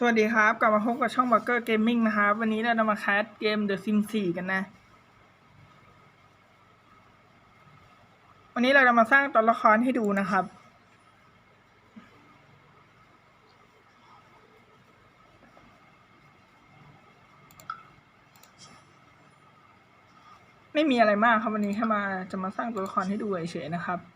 สวัสดีครับ กลับมาพบกับช่อง b u g g e r Gaming นะครับ วันนี้เราจะมาแคสเกม The Sims 4 กันนะ วันนี้เราจะมาสร้างตัวละครให้ดูนะครับ ไม่มีอะไรมากครับวันนี้แค่มาจะมาสร้างตัวละครให้ดูเฉยๆนะครับ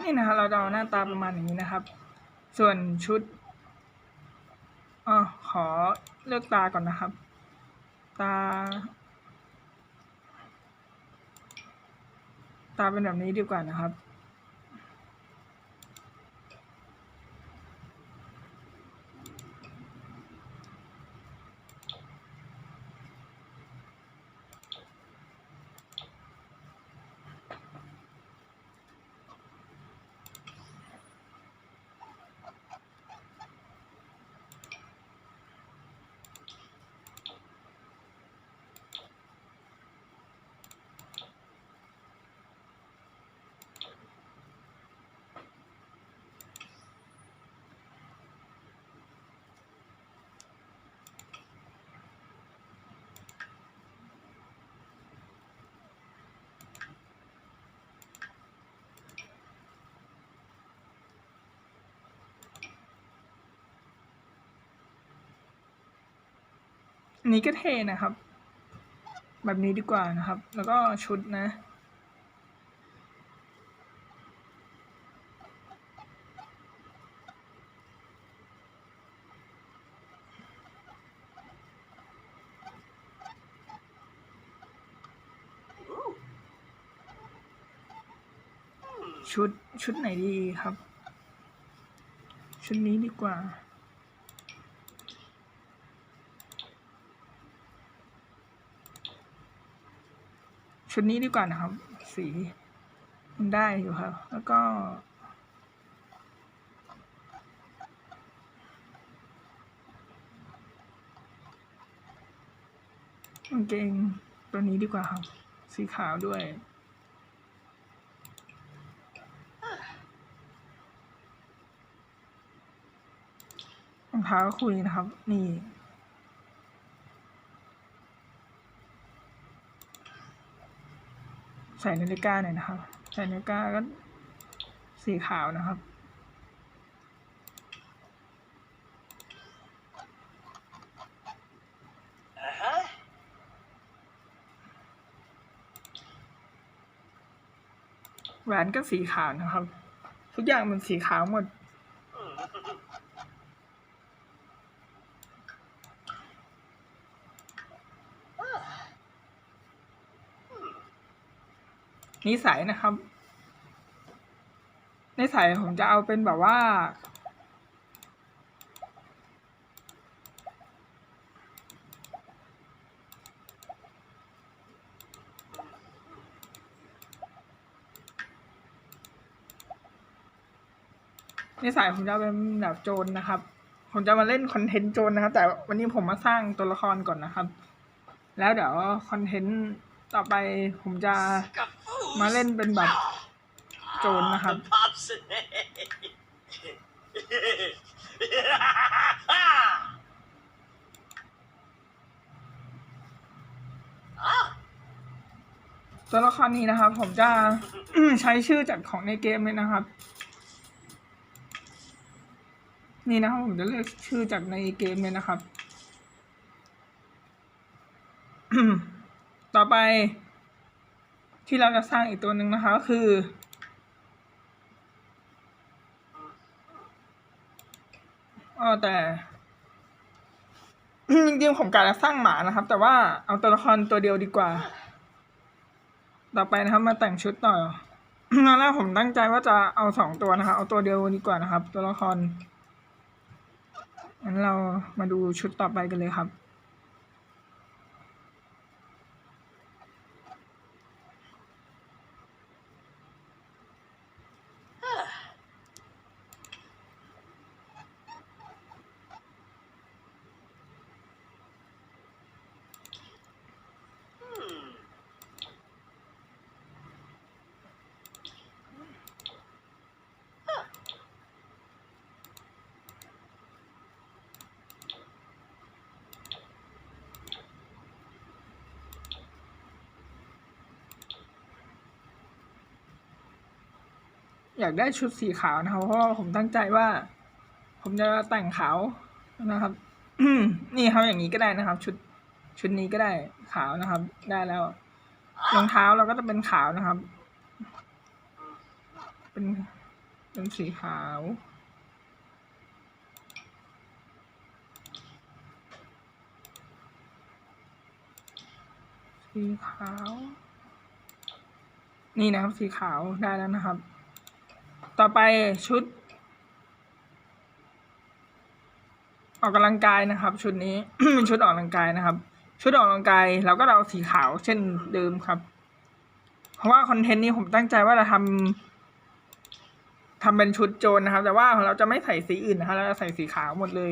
นี่นะครับเราจะเอาหน้าตาประมาณอย่างนี้นะครับ ส่วนชุดอ๋อขอเลือกตาก่อนนะครับ ตา ตาเป็นแบบนี้ดีกว่านะครับ นนี้ก็เท่นะครับ แบบนี้ดีกว่านะครับ แล้วก็ชุดนะ ชุดชุดไหนดีครับ ชุดนี้ดีกว่า ชุดนี้ดีกว่านะครับ สีมันได้อยู่ครับ แล้วก็ กางเกงตัวนี้ดีกว่าครับ สีขาวด้วยรองเท้าคุยนะครับ นี่ ใส่นาฬิกาหน่อยนะครับ ใส่นาฬิกาก็สีขาวนะครับ Uh-huh. แหวนก็สีขาวนะครับ ทุกอย่างมันสีขาวหมด นิสัยนะครับ นิสัยผมจะเอาเป็นแบบว่า นิสัยผมจะเป็นแบบโจรนะครับ ผมจะมาเล่นคอนเทนต์โจรนะครับ แต่วันนี้ผมมาสร้างตัวละครก่อนนะครับ แล้วเดี๋ยวคอนเทนต์ต่อไปผมจะ มาเล่นเป็นแบบโจรนะครับ ตัวละครนี้นะครับ ผมจะใช้ชื่อจากของในเกมเลยนะครับ นี่นะครับผมจะเลือกชื่อจากในเกมเลยนะครับ ต่อไป ที่เราจะสร้างอีกตัวหนึ่งนะคะก็คืออ๋อแต่จริงๆผมกะจะสร้างหมานะครับ แต่ว่าเอาตัวละครตัวเดียวดีกว่า ต่อไปนะครับ มาแต่งชุดต่อตอนแรกผมตั้งใจว่าจะเอาสองตัวนะครับเอาตัวเดียวดีกว่านะครับ ตัวละครงั้นเรามาดูชุดต่อไปกันเลยครับ อยากได้ชุดสีขาวนะครับ เพราะว่าผมตั้งใจว่า ผมจะแต่งขาวนะครับนี่ครับอย่างนี้ก็ได้นะครับ ชุดชุดนี้ก็ได้ขาวนะครับ ได้แล้วรองเท้าเราก็จะเป็นขาวนะครับ เป็นเป็นสีขาวสีขาว นี่นะครับสีขาวได้แล้วนะครับ ต่อไปชุด ออกกำลังกายนะครับ ชุดนี้เป็นชุดออกกำลังกายนะครับ ชุดออกกำลังกายเราก็เอาสีขาวเช่นเดิมครับ เพราะว่าคอนเทนต์นี้ผมตั้งใจว่าจะทำทำเป็นชุดโจรนะครับ แต่ว่าของเราจะไม่ใส่สีอื่นนะครับเราจะใส่สีขาวหมดเลย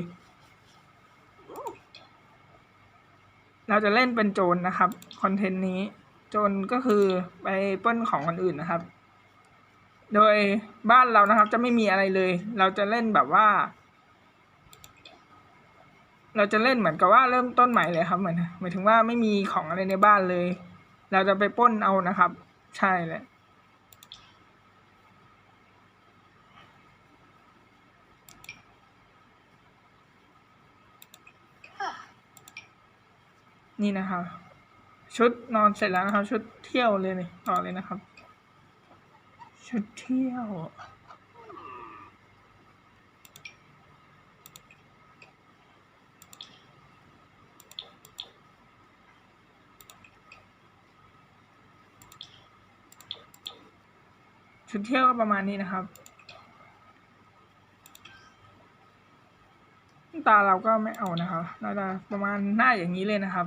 เราจะเล่นเป็นโจรนะครับคอนเทนต์นี้ โจรก็คือไปป้นของคนอื่นนะครับ โดยบ้านเรานะครับ จะไม่มีอะไรเลย เราจะเล่นแบบว่า เราจะเล่นเหมือนกับว่าเริ่มต้นใหม่เลยครับเหมือนหมายถึงว่าไม่มีของอะไรในบ้านเลย เราจะไปป้นเอานะครับ ใช่เลยนี่นะครับ ชุดนอนเสร็จแล้วนะครับ ชุดเที่ยวเลยนี่ต่อเลยนะครับ ชุดเที่ยวชุดเที่ยวก็ประมาณนี้นะครับ ตาเราก็ไม่เอานะครับเราจะประมาณหน้าอย่างนี้เลยนะครับ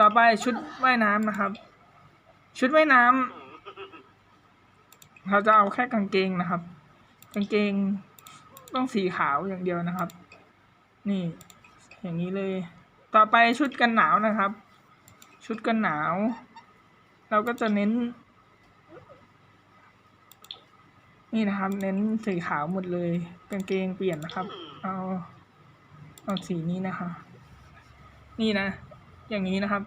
ต่อไปชุดว่ายน้ำนะครับ ชุดว่ายน้ำ เราจะเอาแค่กางเกงนะครับ กางเกงต้องสีขาวอย่างเดียวนะครับ นี่ อย่างนี้เลย ต่อไปชุดกันหนาวนะครับ ชุดกันหนาว เราก็จะเน้น นี่นะครับ เน้นสีขาวหมดเลย กางเกงเปลี่ยนนะครับ เอาเอาสีนี้นะคะ นี่นะ อย่างนี้นะครับ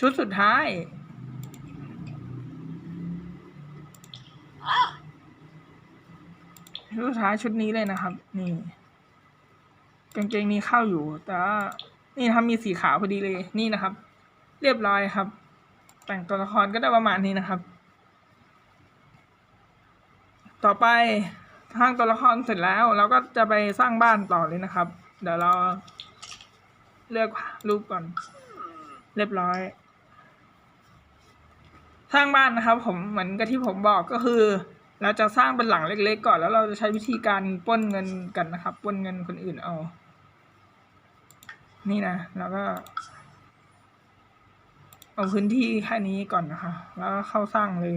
ชุดสุดท้าย ชุดสุดท้ายชุดนี้เลยนะครับ นี่กางเกงนี้เข้าอยู่ แต่นี่นะครับมีสีขาวพอดีเลยนี่นะครับ เรียบร้อยครับ แต่งตัวละครก็ได้ประมาณนี้นะครับ ต่อไปสร้างตัวละครเสร็จแล้ว เราก็จะไปสร้างบ้านต่อเลยนะครับ เดี๋ยวเราเลือกรูปก่อน เรียบร้อย สร้างบ้านนะครับ ผมเหมือนกับที่ผมบอกก็คือ เราจะสร้างเป็นหลังเล็ก ๆ ก่อนแล้วเราจะใช้วิธีการป้นเงินกันนะครับป้นเงินคนอื่นเอา นี่นะ แล้วก็ เอาพื้นที่แค่นี้ก่อนนะคะ แล้วเข้าสร้างเลย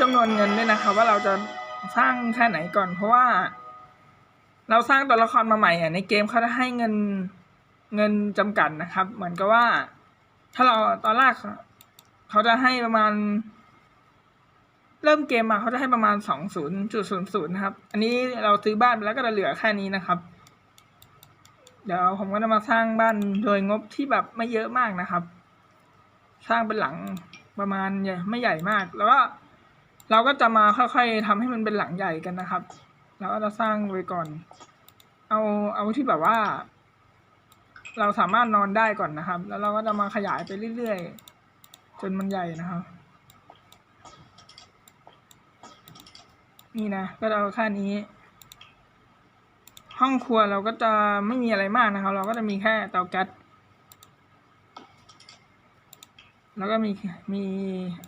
จำนวนเงินด้วยนะครับว่าเราจะสร้างแค่ไหนก่อน เพราะว่า เราสร้างตัวละครมาใหม่อะในเกมเขาจะให้เงินเงินจำกัดนะครับ เหมือนกับว่า ถ้าเราตอนแรกเขาจะให้ประมาณ เริ่มเกมมาเขาจะให้ประมาณสองศูนย์จุดศูนย์ศูนย์นะครับ อันนี้เราซื้อบ้านไปแล้วก็จะเหลือแค่นี้นะครับ เดี๋ยวผมก็จะมาสร้างบ้านโดยงบที่แบบไม่เยอะมากนะครับ สร้างเป็นหลังประมาณไม่ใหญ่มาก แล้วก็ เราก็จะมาค่อยๆทำให้มันเป็นหลังใหญ่กันนะครับแล้วก็จะสร้างไว้ก่อน เอาเอาที่แบบว่า เราสามารถนอนได้ก่อนนะครับ แล้วเราก็จะมาขยายไปเรื่อยๆ จนมันใหญ่นะครับ นี่นะ ก็เอาแค่นี้ ห้องครัวเราก็จะไม่มีอะไรมากนะครับ เราก็จะมีแค่เตาแก๊สแล้วก็มีมี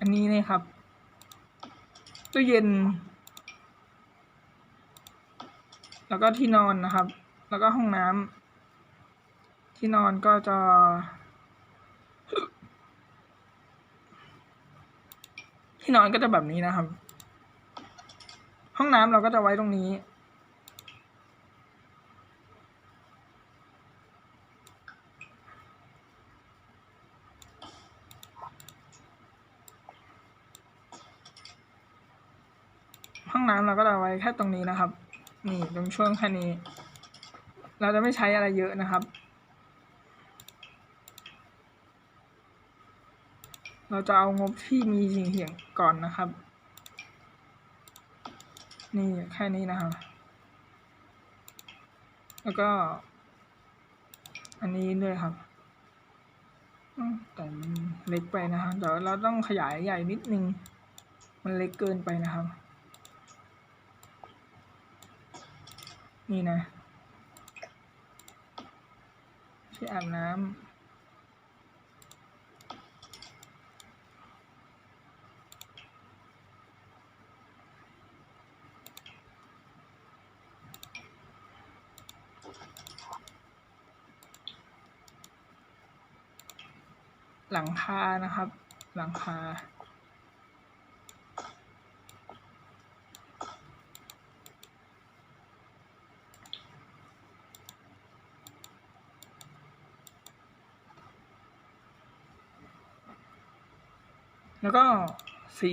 อันนี้นี่ครับ ตู้เย็น แล้วก็ที่นอนนะครับ แล้วก็ห้องน้ำที่นอนก็จะ ที่นอนก็จะแบบนี้นะครับ ห้องน้ำเราก็จะไว้ตรงนี้ ห้องน้ำ เราก็จะไว้แค่ตรงนี้นะครับ นี่ตรงช่วงแค่นี้ เราจะไม่ใช้อะไรเยอะนะครับ เราจะเอางบที่มีสิ่งเสี่ยงก่อนนะครับ นี่แค่นี้นะครับ แล้วก็ อันนี้ด้วยครับอืมแต่มันเล็กไปนะครับเดี๋ยวเราต้องขยายใหญ่นิดนึง มันเล็กเกินไปนะครับ นี่นะที่อาบน้ำหลังคานะครับ หลังคา แล้วก็สี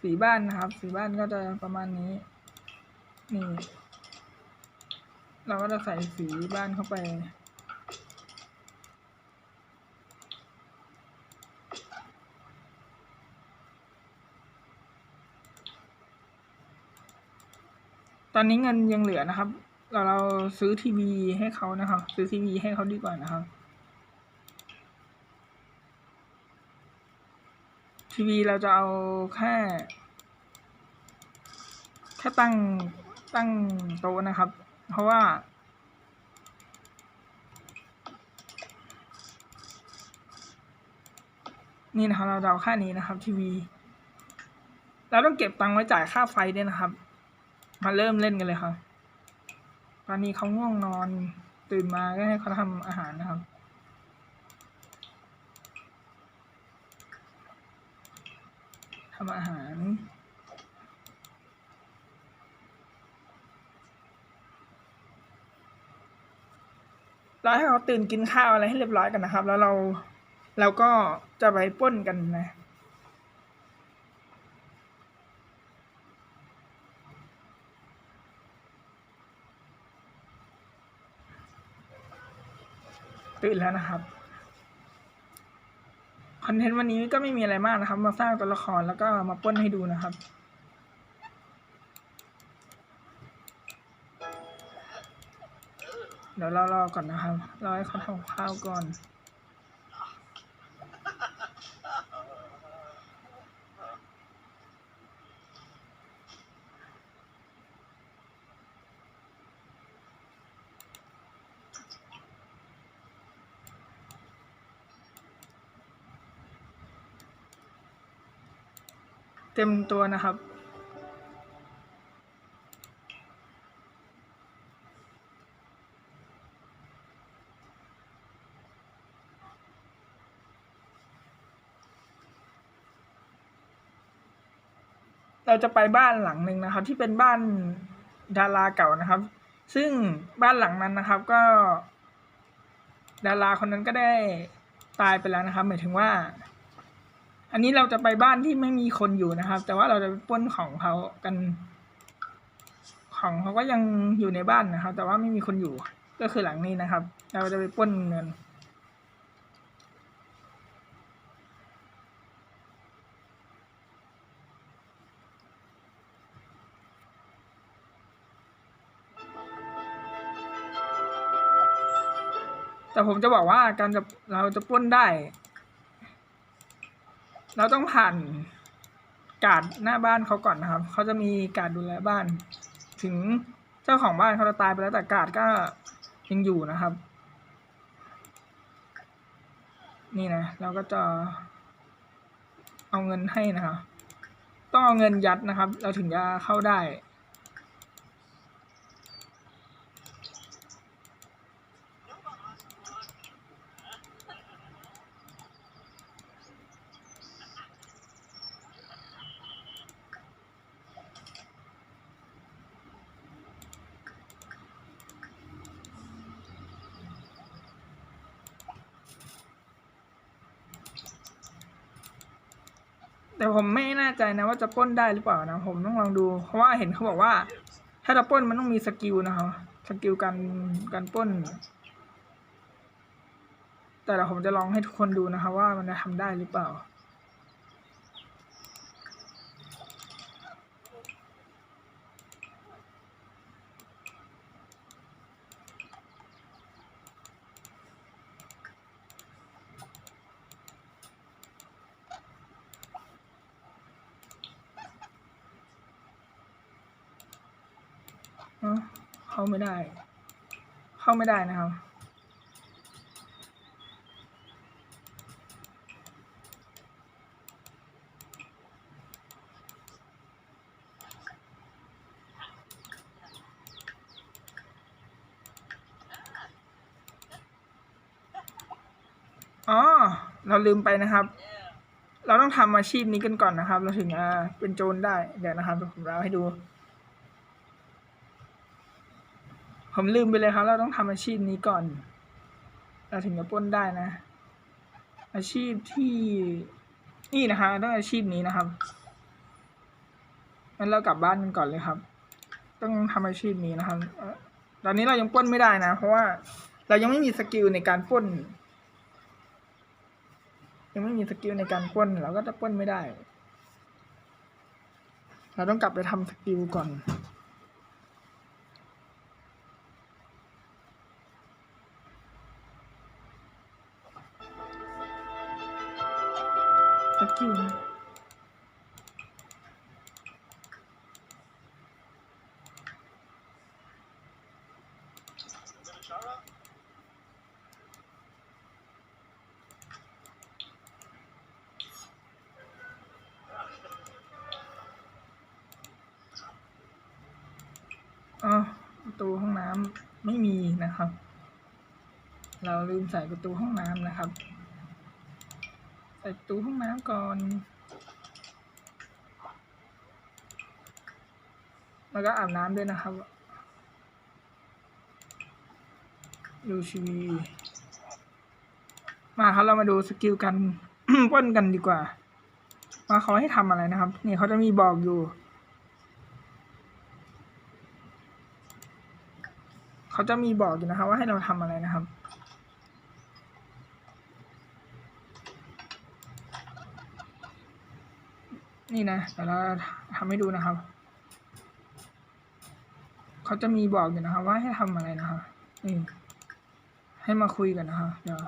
สีบ้านนะครับ สีบ้านก็จะประมาณนี้ นี่ เราก็จะใส่สีบ้านเข้าไป ตอนนี้เงินยังเหลือนะครับ เราเราซื้อทีวีให้เขานะครับ ซื้อทีวีให้เขาดีกว่านะครับ ทีวีเราจะเอาแค่แค่ตั้งตั้งโต๊ะนะครับ เพราะว่า นี่นะครับเราเอาค่านี้นะครับทีวีเราต้องเก็บตังค์ไว้จ่ายค่าไฟด้วยนะครับ มาเริ่มเล่นกันเลยครับตอนนี้เขาง่วงนอนตื่นมาก็ให้เขาทำอาหารนะครับำอาหาร เราให้เขาตื่นกินข้าวอะไรให้เรียบร้อยกันนะครับ แล้วเราเราก็จะไปป้นกันนะตื่นแล้วนะครับ คอนเทนต์วันนี้ก็ไม่มีอะไรมากนะครับ มาสร้างตัวละครแล้วก็มาป้นให้ดูนะครับเดี๋ยวเรารอก่อนนะครับรอให้เขาทำข้าวก่อน เต็มตัวนะครับ เราจะไปบ้านหลังหนึ่งนะครับ ที่เป็นบ้านดาราเก่านะครับ ซึ่งบ้านหลังนั้นนะครับก็ ดาราคนนั้นก็ได้ตายไปแล้วนะครับ หมายถึงว่า อันนี้เราจะไปบ้านที่ไม่มีคนอยู่นะครับ แต่ว่าเราจะไปป้นของเขากัน ของเขาก็ยังอยู่ในบ้านนะครับ แต่ว่าไม่มีคนอยู่ ก็คือหลังนี้นะครับ เราจะไปป้นเงินแต่ผมจะบอกว่าการจะเราจะป้นได้ เราต้องผ่านการ์ดหน้าบ้านเขาก่อนนะครับ เขาจะมีการดดูแลบ้าน ถึงเจ้าของบ้านเขาจะตายไปแล้วแต่การ์ดก็ยังอยู่นะครับ นี่นะ เราก็จะเอาเงินให้นะครับ ต้องเอาเงินยัดนะครับ เราถึงจะเข้าได้ ผมไม่แน่ใจนะว่าจะป้นได้หรือเปล่านะผมต้องลองดู เพราะว่าเห็นเขาบอกว่า ถ้าจะป้นมันต้องมีสกิลนะครับสกิลการการป้น แต่เดี๋ยวผมจะลองให้ทุกคนดูนะครับว่ามันจะทำได้หรือเปล่า เอ้าเข้า ไม่ได้ เข้าไม่ได้นะครับ อ๋อ เราลืมไปนะครับเราต้องทำอาชีพนี้กันก่อนนะครับ เราถึงจะเป็นโจรได้ เดี๋ยวนะครับผมเล่าให้ดู ผมลืมไปเลยครับ เราต้องทำอาชีพนี้ก่อน เราถึงจะป้นได้นะ อาชีพที่นี่นะคะต้องอาชีพนี้นะครับงั้นเรากลับบ้านกันก่อนเลยครับ ต้องทำอาชีพนี้นะครับตอนนี้เรายังป้นไม่ได้นะ เพราะว่าเรายังไม่มีสกิลในการป้น ยังไม่มีสกิลในการป้นเราก็จะป้นไม่ได้ เราต้องกลับไปทำสกิลก่อน ใส่ประตูห้องน้ำนะครับ ใส่ประตูห้องน้ำก่อน แล้วก็อาบน้ำด้วยนะครับดูชีวีมาครับเรามาดูสกิลกันป้นกันดีกว่าว่าเขาให้ทำอะไรนะครับ นี่เขาจะมีบอกอยู่ เขาจะมีบอกอยู่นะครับ ว่าให้เราทำอะไรนะครับ นี่นะแต่เราทำให้ดูนะครับ เขาจะมีบอกอยู่นะครับ ว่าให้ทำอะไรนะครับนี่ให้มาคุยกันนะครับเดี๋ยว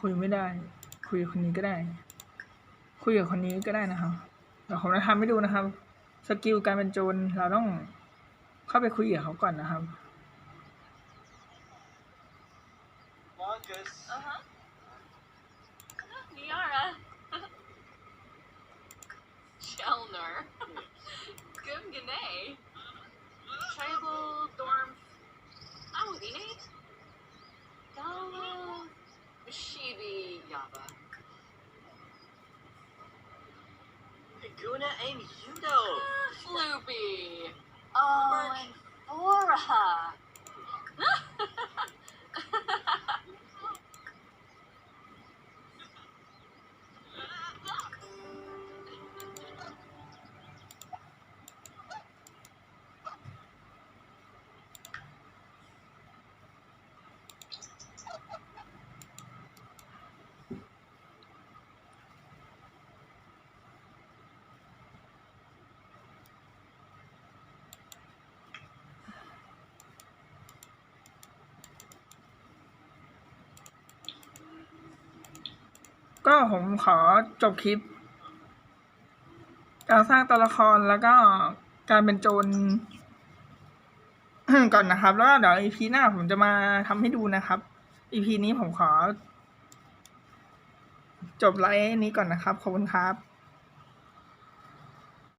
คุยไม่ได้ คุยกับคนนี้ก็ได้ คุยกับคนนี้ก็ได้นะครับเดี๋ยวผมจะทำให้ดูนะครับ สกิลการเป็นโจรเราต้องเข้าไปคุยกับเขาก่อนนะครับ Shelner. Gumgane. Tribal Dorm. Awudine. Dala. Shibi Yaba. Guna and Yudo. Ah, Floopy. Oh, and Fora. Ah, ก็ผมขอจบคลิป การสร้างตัวละครแล้วก็การเป็นโจรก่อนนะครับ แล้วเดี๋ยวอีพีหน้าผมจะมาทำให้ดูนะครับอีพีนี้ผมขอ จบไลฟ์นี้ก่อนนะครับ ขอบคุณครับ